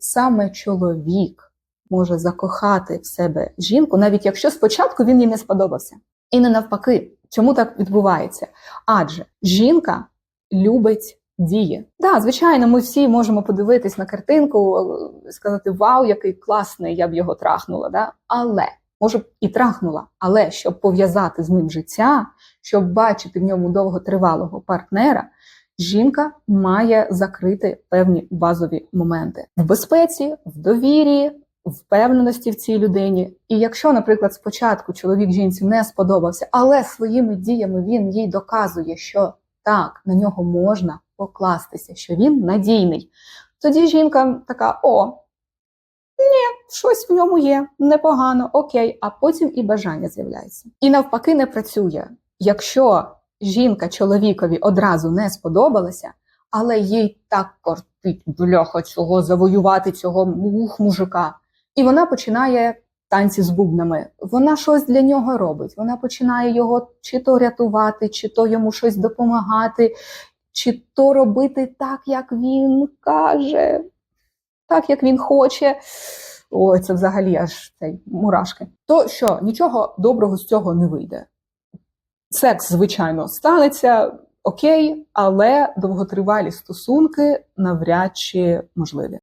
саме чоловік може закохати в себе жінку, навіть якщо спочатку він їй не сподобався. І не навпаки, чому так відбувається? Адже жінка любить дії. Да, звичайно, ми всі можемо подивитись на картинку, е, сказати Вау, який класний, я б його трахнула. Да? Але може б і трахнула, але щоб пов'язати з ним життя, щоб бачити в ньому довготривалого партнера, жінка має закрити певні базові моменти в безпеці, в довірі, впевненості в цій людині. І якщо, наприклад, спочатку чоловік жінці не сподобався, але своїми діями він їй доказує, що так, на нього можна покластися, що він надійний, тоді жінка така: о, ні, щось в ньому є, непогано, окей, а потім і бажання з'являється. І навпаки, не працює. Якщо жінка чоловікові одразу не сподобалася, але їй так кортить бляха цього завоювати цього ух, мужика, і вона починає танці з бубнами. Вона щось для нього робить. Вона починає його чи то рятувати, чи то йому щось допомагати, чи то робити так, як він каже, так як він хоче. Ой, це взагалі аж цей мурашки. То що нічого доброго з цього не вийде. Секс, звичайно, станеться окей, але довготривалі стосунки навряд чи можливі.